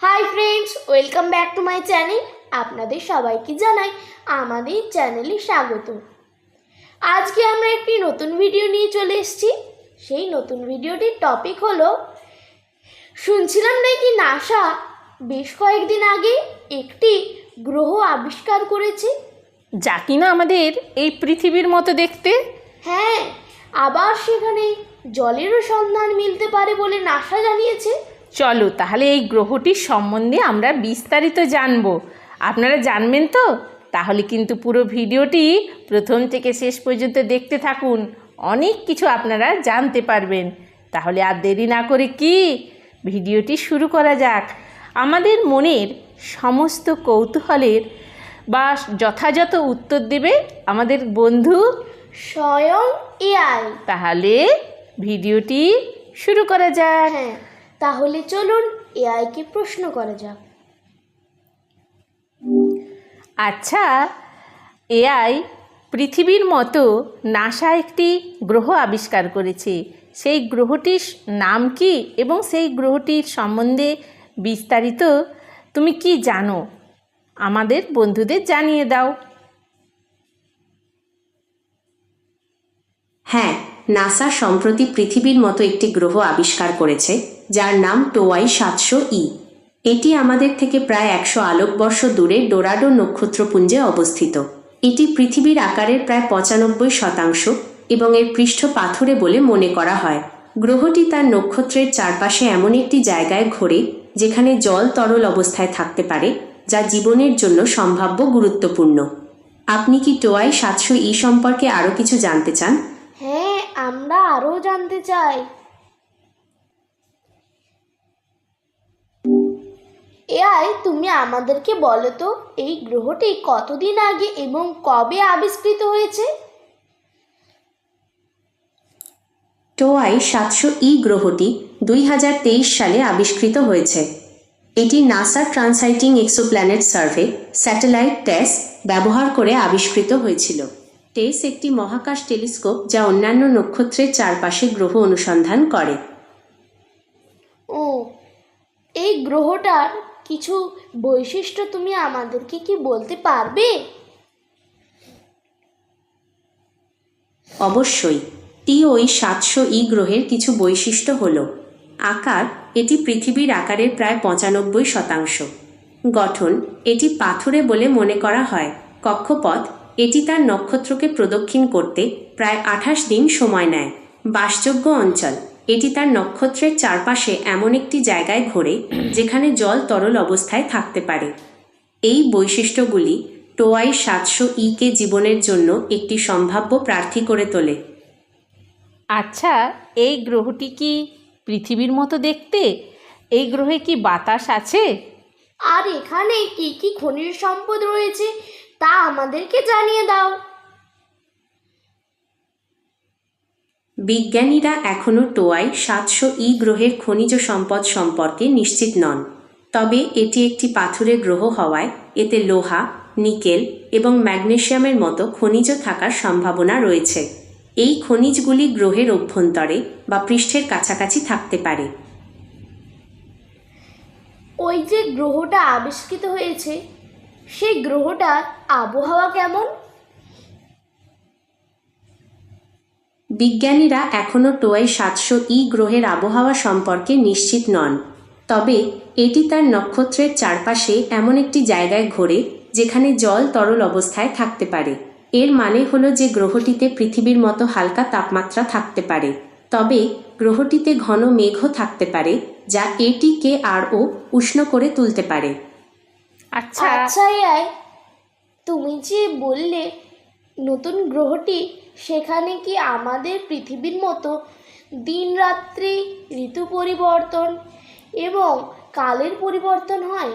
Hi friends welcome back to my channel আপনাদের সবাইকে জানাই আমাদের চ্যানেলে স্বাগত। আজকে আমরা একটি নতুন ভিডিও নিয়ে চলে এসেছি। সেই নতুন ভিডিওটির টপিক হলো শুনছিলাম নাকি নাসা বেশ কয়েকদিন আগে একটি গ্রহ আবিষ্কার করেছে। যা কিনা আমাদের এই পৃথিবীর মতো দেখতে। হ্যাঁ আবার সেখানে জলেরও সন্ধান মিলতে পারে বলে নাসা জানিয়েছে। চলো তাহলে এই গ্রহটির সম্বন্ধে আমরা বিস্তারিত জানব। আপনারা জানবেন তো? তাহলে কিন্তু পুরো ভিডিওটি প্রথম থেকে শেষ পর্যন্ত দেখতে থাকুন। অনেক কিছু আপনারা জানতে পারবেন। তাহলে আর দেরি না করে কি? ভিডিওটি শুরু করা যাক। আমাদের মনের সমস্ত কৌতূহলের বা যথাযথ উত্তর দেবে আমাদের বন্ধু স্বয়ং এআই। তাহলে ভিডিওটি শুরু করা যাক। হ্যাঁ। তাহলে চলুন এআইকে প্রশ্ন করা যাক। আচ্ছা এআই পৃথিবীর মতো নাসা একটি গ্রহ আবিষ্কার করেছে। সেই গ্রহটির নাম কি এবং সেই গ্রহটির সম্বন্ধে বিস্তারিত তুমি কি জানো? আমাদের বন্ধুদের জানিয়ে দাও। হ্যাঁ নাসা সম্প্রতি পৃথিবীর মতো একটি গ্রহ আবিষ্কার করেছে। যার নাম টোয়াই সাতশো ই। এটি আমাদের থেকে প্রায় একশো আলোকবর্ষ দূরে ডোরাডো নক্ষত্রপুঞ্জে অবস্থিত। এটি পৃথিবীর আকারের প্রায় পঁচানব্বই শতাংশ এবং এর পৃষ্ঠ পাথুরে বলে মনে করা হয়। গ্রহটি তার নক্ষত্রের চারপাশে এমন একটি জায়গায় ঘোরে, যেখানে জল তরল অবস্থায় থাকতে পারে, যা জীবনের জন্য সম্ভাব্য গুরুত্বপূর্ণ। আপনি কি টোয়াই সাতশো ই সম্পর্কে আরও কিছু জানতে চান? হ্যাঁ আমরা আরও জানতে চাই। এআই তুমি আমাদেরকে বলো তো এই গ্রহটি কতদিন আগে এবং কবে আবিষ্কৃত হয়েছে? টোয়াই সাতশো ই গ্রহটি দুই হাজার তেইশ সালে আবিষ্কৃত হয়েছে। এটি NASA transiting exoplanet survey satellite TESS ব্যবহার করে আবিষ্কৃত হয়েছিল। টেস একটি মহাকাশ টেলিস্কোপ যা অন্যান্য নক্ষত্রের চারপাশে গ্রহ অনুসন্ধান করে। ও এই গ্রহটার কিছু বৈশিষ্ট্য তুমি আমাদেরকে কি বলতে পারবে? অবশ্যই, টি ওই সাতশো ই গ্রহের কিছু বৈশিষ্ট্য হল, আকার এটি পৃথিবীর আকারের প্রায় পঁচানব্বই শতাংশ। গঠন, এটি পাথুরে বলে মনে করা হয়। কক্ষপথ, এটি তার নক্ষত্রকে প্রদক্ষিণ করতে প্রায় আঠাশ দিন সময় নেয়। বাসযোগ্য অঞ্চল এটি তার নক্ষত্রের চারপাশে এমন একটি জায়গায় ঘোরে যেখানে জল তরল অবস্থায় থাকতে পারে। এই বৈশিষ্ট্যগুলি টোয়াই সাতশো ইকে জীবনের জন্য একটি সম্ভাব্য প্রার্থী করে তোলে। আচ্ছা এই গ্রহটি কি পৃথিবীর মতো দেখতে? এই গ্রহে কি বাতাস আছে? আর এখানে কি কি খনিজ সম্পদ রয়েছে তা আমাদেরকে জানিয়ে দাও। বিজ্ঞানীরা এখনও টোয়াই সাতশো ই গ্রহের খনিজ সম্পদ সম্পর্কে নিশ্চিত নন। তবে এটি একটি পাথুরে গ্রহ হওয়ায় এতে লোহা, নিকেল এবং ম্যাগনেশিয়ামের মতো খনিজ থাকার সম্ভাবনা রয়েছে। এই খনিজগুলি গ্রহের অভ্যন্তরে বা পৃষ্ঠের কাছাকাছি থাকতে পারে। ওই যে গ্রহটা আবিষ্কৃত হয়েছে, সেই গ্রহটার আবহাওয়া কেমন? বিজ্ঞানীরা এখনও টোয়াই সাতশো ই গ্রহের আবহাওয়া সম্পর্কে নিশ্চিত নন। তবে এটি তার নক্ষত্রের চারপাশে এমন একটি জায়গায় ঘোরে যেখানে জল তরল অবস্থায় থাকতে পারে। এর মানে হলো যে গ্রহটিতে পৃথিবীর মতো হালকা তাপমাত্রা থাকতে পারে। তবে গ্রহটিতে ঘন মেঘও থাকতে পারে যা এটিকে আরও উষ্ণ করে তুলতে পারে। আচ্ছা। আচ্ছা তুমি যে বললে নতুন গ্রহটি সেখানে কি আমাদের পৃথিবীর মতো দিন রাত্রি ঋতু পরিবর্তন এবং কালের পরিবর্তন হয়?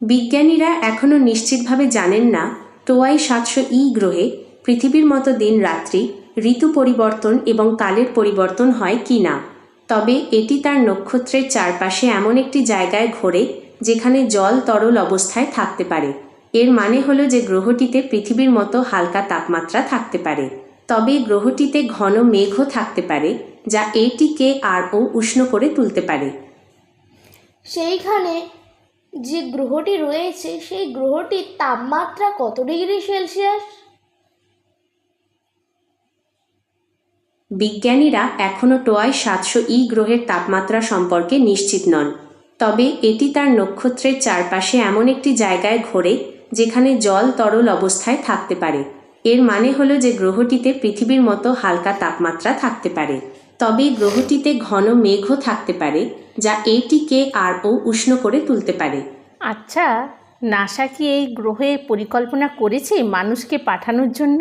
বিজ্ঞানীরা এখনও নিশ্চিতভাবে জানেন না টোয়াই সাতশো ই গ্রহে পৃথিবীর মতো দিন রাত্রি ঋতু পরিবর্তন এবং কালের পরিবর্তন হয় কি না। তবে এটি তার নক্ষত্রের চারপাশে এমন একটি জায়গায় ঘোরে যেখানে জল তরল অবস্থায় থাকতে পারে। এর মানে হলো যে গ্রহটিতে পৃথিবীর মতো হালকা তাপমাত্রা থাকতে পারে। তবে গ্রহটিতে ঘন মেঘও থাকতে পারে যা এটিকে আরও উষ্ণ করে তুলতে পারে। সেইখানে যে গ্রহটি রয়েছে সেই গ্রহটির তাপমাত্রা কত ডিগ্রি সেলসিয়াস? বিজ্ঞানীরা এখনও টোয়াই সাতশো ই গ্রহের তাপমাত্রা সম্পর্কে নিশ্চিত নন। তবে এটি তার নক্ষত্রের চারপাশে এমন একটি জায়গায় ঘোরে, যেখানে জল তরল অবস্থায় থাকতে পারে। এর মানে হলো যে গ্রহটিতে পৃথিবীর মতো হালকা তাপমাত্রা থাকতে পারে। তবে গ্রহটিতে ঘন মেঘও থাকতে পারে, যা এটিকে আরও উষ্ণ করে তুলতে পারে। আচ্ছা নাসা কি এই গ্রহে পরিকল্পনা করেছে মানুষকে পাঠানোর জন্য?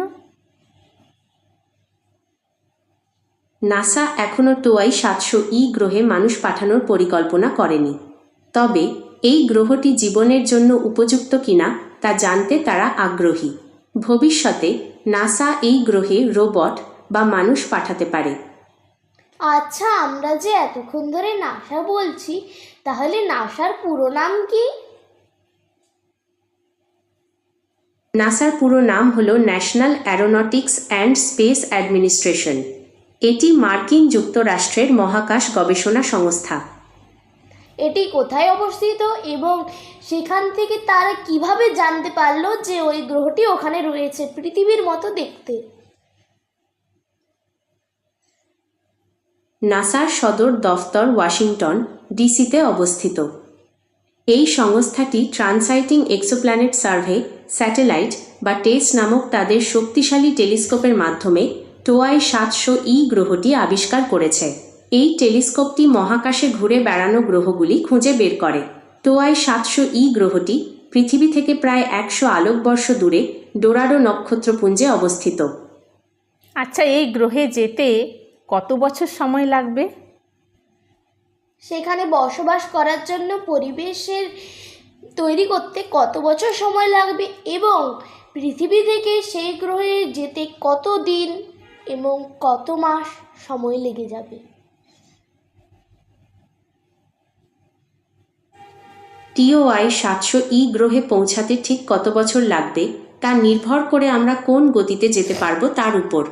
নাসা এখনও টোয়াই সাতশো ই গ্রহে মানুষ পাঠানোর পরিকল্পনা করেনি। তবে এই গ্রহটি জীবনের জন্য উপযুক্ত কিনা তা জানতে তারা আগ্রহী। ভবিষ্যতে নাসা এই গ্রহে রোবট বা মানুষ পাঠাতে পারে। আচ্ছা আমরা যে এতক্ষণ ধরে নাসা বলছি তাহলে নাসার পুরো নাম কি? নাসার পুরো নাম হল National Aeronautics and Space Administration. এটি মার্কিন যুক্তরাষ্ট্রের মহাকাশ গবেষণা সংস্থা। এটি কোথায় অবস্থিত এবং সেখান থেকে তারা কীভাবে জানতে পারল যে ওই গ্রহটি ওখানে রয়েছে পৃথিবীর মতো দেখতে? নাসার সদর দফতর ওয়াশিংটন ডিসিতে অবস্থিত। এই সংস্থাটি ট্রান্সাইটিং এক্সোপ্ল্যানেট সার্ভে স্যাটেলাইট বা টেস নামক তাদের শক্তিশালী টেলিস্কোপের মাধ্যমে টোয়াই সাতশো ই গ্রহটি আবিষ্কার করেছে। এই টেলিস্কোপটি মহাকাশে ঘুরে বেড়ানো গ্রহগুলি খুঁজে বের করে। টোয়াই সাতশো ই গ্রহটি পৃথিবী থেকে প্রায় একশো আলোকবর্ষ দূরে ডোরাডো নক্ষত্রপুঞ্জে অবস্থিত। আচ্ছা এই গ্রহে যেতে কত বছর সময় লাগবে? সেখানে বসবাস করার জন্য পরিবেশের তৈরি করতে কত বছর সময় লাগবে এবং পৃথিবী থেকে সেই গ্রহে যেতে কত দিন এবং কত মাস সময় লেগে যাবে? টিওআই সাতশো ই গ্রহে পৌঁছাতে ঠিক কত বছর লাগবে তা নির্ভর করে আমরা কোন গতিতে যেতে পারব তার উপর।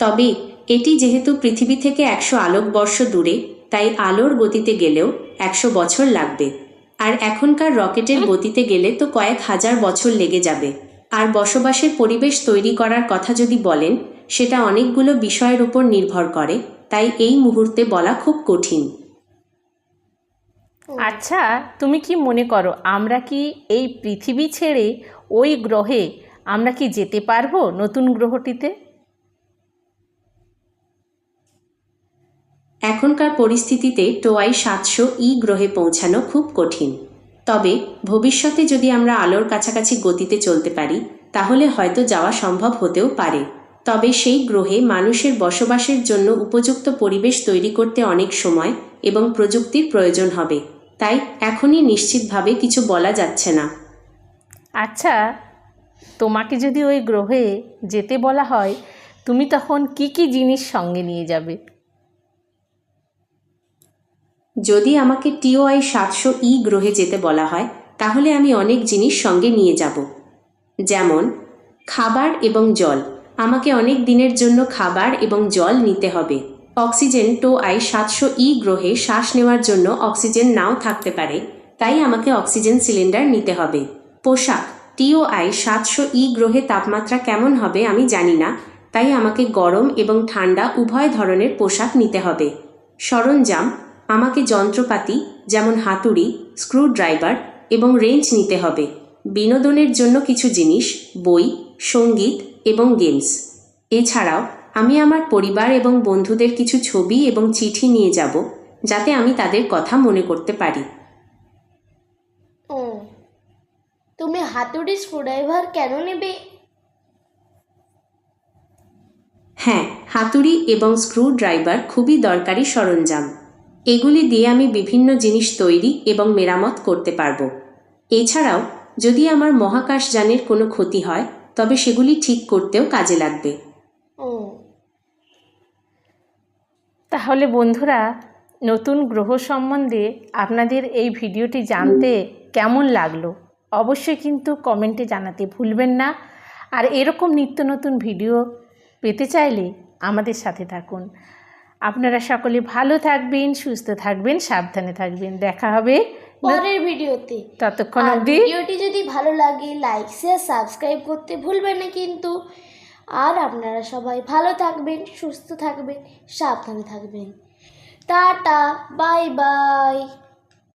তবে এটি যেহেতু পৃথিবী থেকে একশো আলোকবর্ষ দূরে, তাই আলোর গতিতে গেলেও একশো বছর লাগবে। আর এখনকার রকেটের গতিতে গেলে তো কয়েক হাজার বছর লেগে যাবে। আর বসবাসের পরিবেশ তৈরি করার কথা যদি বলেন সেটা অনেকগুলো বিষয়ের উপর নির্ভর করে তাই এই মুহূর্তে বলা খুব কঠিন। আচ্ছা তুমি কি মনে করো আমরা কি এই পৃথিবী ছেড়ে ওই গ্রহে আমরা কি যেতে পারব নতুন গ্রহটিতে? এখনকার পরিস্থিতিতে টোয়াই সাতশো ই গ্রহে পৌঁছানো খুব কঠিন। তবে ভবিষ্যতে যদি আমরা আলোর কাছাকাছি গতিতে চলতে পারি তাহলে হয়তো যাওয়া সম্ভব হতেও পারে। তবে সেই গ্রহে মানুষের বসবাসের জন্য উপযুক্ত পরিবেশ তৈরি করতে অনেক সময় এবং প্রযুক্তির প্রয়োজন হবে। তাই এখনই নিশ্চিতভাবে কিছু বলা যাচ্ছে না। আচ্ছা তোমাকে যদি ওই গ্রহে যেতে বলা হয় তুমি তখন কি কি জিনিস সঙ্গে নিয়ে যাবে? যদি আমাকে টিওআই সাতশো ই গ্রহে যেতে বলা হয় তাহলে আমি অনেক জিনিস সঙ্গে নিয়ে যাব। যেমন খাবার এবং জল। আমাকে অনেক দিনের জন্য খাবার এবং জল নিতে হবে। অক্সিজেন টো আই সাতশো ই গ্রহে শ্বাস নেওয়ার জন্য অক্সিজেন নাও থাকতে পারে, তাই আমাকে অক্সিজেন সিলিন্ডার নিতে হবে। পোশাক টিওআই সাতশো ই গ্রহে তাপমাত্রা কেমন হবে আমি জানি না, তাই আমাকে গরম এবং ঠান্ডা উভয় ধরনের পোশাক নিতে হবে। সরঞ্জাম, আমাকে যন্ত্রপাতি যেমন হাতুড়ি, স্ক্রুড্রাইভার এবং রেঞ্চ নিতে হবে। বিনোদনের জন্য কিছু জিনিস, বই, সংগীত এবং গেমস। এছাড়াও আমি আমার পরিবার এবং বন্ধুদের কিছু ছবি এবং চিঠি নিয়ে যাব যাতে আমি তাদের কথা মনে করতে পারি। ও তুমি হাতুড়ি স্ক্রুড্রাইভার কেন নেবে? হ্যাঁ হাতুড়ি এবং স্ক্রুড্রাইভার খুবই দরকারি সরঞ্জাম। এগুলি দিয়ে আমি বিভিন্ন জিনিস তৈরি এবং মেরামত করতে পারব। এছাড়াও যদি আমার মহাকাশযানের কোনো ক্ষতি হয় তবে সেগুলি ঠিক করতেও কাজে লাগবে। ও। তাহলে বন্ধুরা, নতুন গ্রহ সম্বন্ধে আপনাদের এই ভিডিওটি জানতে কেমন লাগল? অবশ্যই কিন্তু কমেন্টে জানাতে ভুলবেন না। আর এরকম নিত্য নতুন ভিডিও পেতে চাইলে আমাদের সাথে থাকুন। আপনারা সকলে ভালো থাকবেন, সুস্থ থাকবেন, সাবধানে থাকবেন। দেখা হবে পরের ভিডিওতে। ততক্ষণ অবধি ভিডিওটি যদি ভালো লাগে লাইক শেয়ার সাবস্ক্রাইব করতে ভুলবেন না কিন্তু। আর আপনারা সবাই ভালো থাকবেন সুস্থ থাকবেন সাবধানে থাকবেন। Tata bye bye